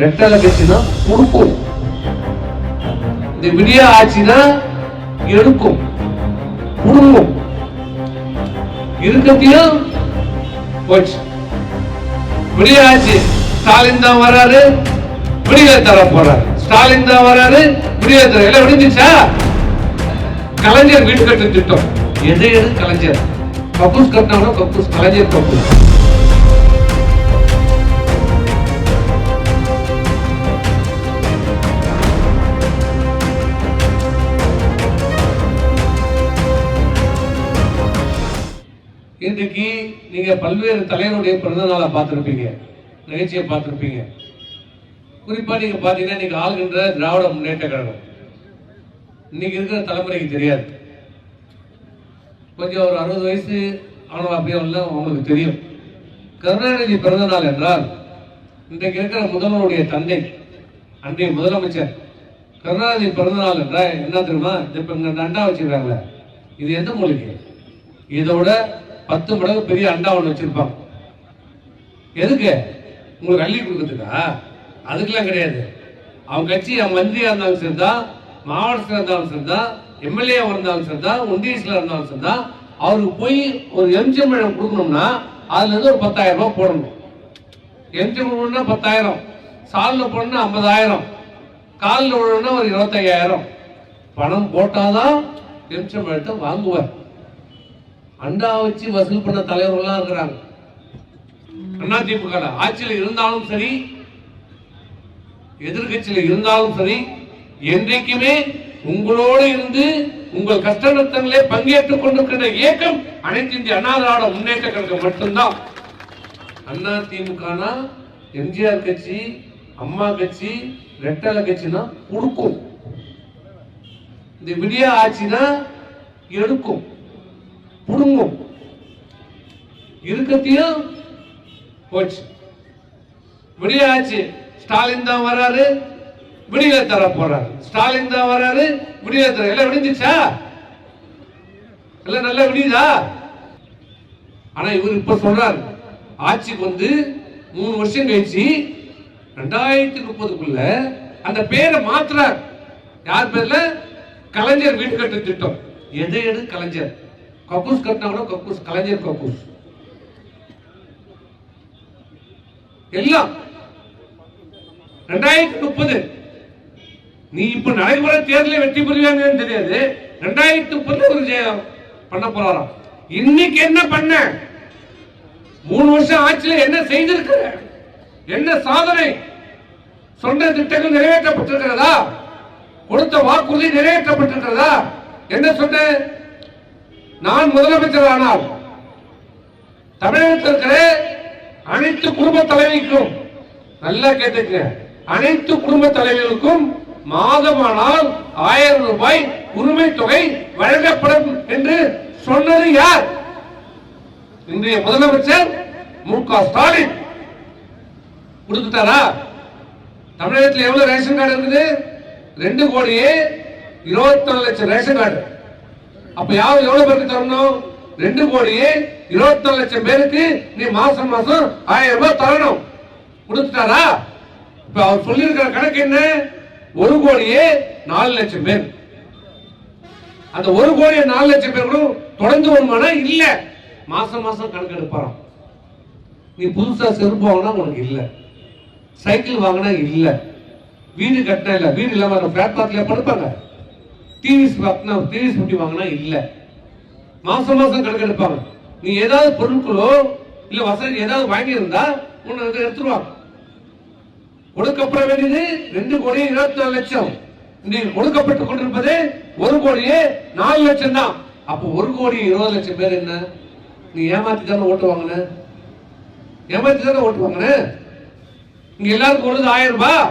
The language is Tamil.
ரெட்டலை கட்சினா கொடுக்கும் இந்த விடிய ஆட்சினா எடுக்கும். குடும்பம் இருக்கத்தையும் போச்சு. விடிய ஆட்சி ஸ்டாலின் தான் வராரு விடிய தர போறாரு. ஸ்டாலின் தான் வராரு விடிய தர. எல்லாம் விடிஞ்சிச்சா? கலைஞர் வீடு கட்டு திட்டம். எது எது கலைஞர்? கப்பூஸ் கட்டினவனா கப்பூஸ் கலைஞர் கப்பூஸ் இன்றைக்கு நீங்க பல்வேறு தலைவருடைய பிறந்த நாளை பார்த்திருப்பீங்க. நிகழ்ச்சியை பார்த்திருப்பீங்க. குறிப்பா நீங்க பாத்தீங்கன்னா இன்னைக்கு ஆளுகின்ற திராவிட முன்னேற்ற கழகம். இன்னைக்கு இருக்கிற தலைமுறைக்கு தெரியாது. கொஞ்சம் ஒரு அறுபது வயசு ஆனவங்க அப்படியே உங்களுக்கு தெரியும். கருணாநிதி பிறந்த நாள் என்றால் இன்றைக்கு இருக்கிற முதல்வருடைய தந்தை அன்றைய முதலமைச்சர் கருணாநிதி பிறந்த நாள் என்றால் என்ன தெரியுமா? இப்ப இங்க நண்டா அண்டா வச்சிருக்காங்களே இது எந்த மொழிக்கு இதோட பத்து மடங்கு பெரிய அண்டா ஒன்று வச்சிருப்பாங்க. எதுக்கு? உங்களுக்கு அள்ளி கொடுக்கறதுக்கா? அதுக்கெல்லாம் கிடையாது. அவங்க கட்சி அவன் மந்திரியா இருந்தாலும் சரிதான் மாவட்டத்தில் இருந்தாலும் சரிதான் எம்எல்ஏ இருந்தாலும் சரிதான் ஒன்றியத்தில் இருந்தாலும் சரிதான் அவருக்கு போய் ஒரு எம்ஜிஎம் கொடுக்கணும்னா அதுல இருந்து ஒரு பத்தாயிரம் ரூபாய் போடணும். எம்ஜிஎம் விழுனா பத்தாயிரம் சாலில் போடணும்னா ஐம்பதாயிரம் காலில் விழணும்னா ஒரு இருபத்தையாயிரம். பணம் போட்டாதான் எம்ஜிஎம் எடுத்து வாங்குவார். அண்டா வச்சு வசூல் பண்ண தலைவர்கள்லாம் இருக்கிறாங்க. அண்ணா திமுக ஆட்சியில் இருந்தாலும் சரி எதிர்கட்சியில் இருந்தாலும் சரி என்றைக்குமே உங்களோடு இருந்து உங்கள் கஷ்ட நஷ்டங்களே பங்கேற்றுக் கொண்டிருக்கின்ற இயக்கம் அனைத்து இந்திய அண்ணா திராவிட முன்னேற்ற கழகம் மட்டும்தான். அண்ணா திமுகனா எம்ஜிஆர் கட்சி அம்மா கட்சி ரெட்டலை கட்சினா கொடுக்கும். இந்த விடிய ஆட்சினா எடுக்கும். புடுங்கும். இருக்கத்தையும் போச்சு. விடியாச்சு. ஸ்டாலின் தான் வராரு விடியல தர போறாரு. ஸ்டாலின் தான் வராரு விடியல தர. எல்லாம் விடிஞ்சிச்சா? எல்லாம் நல்லா விடியுதா? ஆனா இவர் இப்ப சொல்றாரு ஆட்சிக்கு வந்து மூணு வருஷம் கழிச்சு ரெண்டாயிரத்தி முப்பதுக்குள்ள அந்த பேரை மாத்துறார். யார் பேர்ல? கலைஞர் வீடு கட்டு திட்டம். எது எது? கலைஞர். கக்கூஸ் கட்டினா கூட கக்கூஸ் கலைஞர் கக்கூஸ். எல்லாம். ரெண்டாயிரத்தி முப்பது. நீ இப்ப நடைமுறை தேர்தலில் வெற்றி பெறுவாங்கன்னு தெரியாது. ரெண்டாயிரத்தி முப்பதுல ஒரு ஜெயம் பண்ண போறாராம் இன்னைக்கு என்ன பண்ண? மூணு வருஷம் ஆட்சியில் என்ன செய்திருக்கிற என்ன சாதனை? சொன்ன திட்டங்கள் நிறைவேற்றப்பட்டிருக்கிறதா? கொடுத்த வாக்குறுதி நிறைவேற்றப்பட்டிருக்கிறதா? என்ன சொன்ன? நான் முதலமைச்சர் ஆனால் தமிழகத்தில் இருக்கிற அனைத்து குடும்ப தலைவிக்கும் நல்லா கேட்டுக்க அனைத்து குடும்ப தலைவிகளுக்கும் மாதமானால் ஆயிரம் ரூபாய் உரிமை தொகை வழங்கப்படும் என்று சொன்னது யார்? இன்றைய முதலமைச்சர் மு க ஸ்டாலின். கொடுத்துட்டாரா? தமிழகத்தில் எவ்வளவு ரேஷன் கார்டு இருக்குது? ரெண்டு கோடியே இருபத்தி லட்சம் ரேஷன் கார்டு. அப்ப யாரும் எவ்வளவு பேருக்கு தரணும்? ரெண்டு கோடியே இருபத்தி லட்சம் பேருக்கு நீ மாசம் மாசம் ஆயிரம் ரூபாய் தரணும். கொடுத்துட்டாரா? இப்ப அவர் சொல்லியிருக்கிற கணக்கு என்ன? ஒரு கோடியே நாலு லட்சம் பேர். அந்த ஒரு கோடியே நாலு லட்சம் பேர்களும் தொடர்ந்து வருமானா? இல்ல. மாசம் மாசம் கணக்கு எடுப்பாராம். நீ புதுசா செருப்பு வாங்கினா உனக்கு இல்ல. சைக்கிள் வாங்கினா இல்ல. வீடு கட்டினா இல்ல. வீடு இல்லாம பிளாட் பார்க்ல படுப்பாங்க டிவிஸ் வாங்கினா டிவிஸ் குட்டி வாங்கினா இல்ல. மாசம் மாசம் கணக்கு எடுப்பாங்க. நீ ஏதாவது பொருட்களோ இல்ல வசதி ஏதாவது வாங்கியிருந்தா உன்னை வந்து எடுத்துருவாங்க. கொடுக்கப்பட வேண்டியது ரெண்டு கோடி இருபத்தி நாலு லட்சம். நீ கொடுக்கப்பட்டுக் கொண்டிருப்பது ஒரு கோடியே நாலு லட்சம் தான். அப்போ ஒரு கோடி இருபது லட்சம் பேர் என்ன? நீ ஏமாத்தி தானே ஓட்டு வாங்கின? ஏமாத்தி தானே ஓட்டு வாங்கின? இங்க எல்லாருக்கும் கொடுத்து ஆயிரம் ரூபாய்.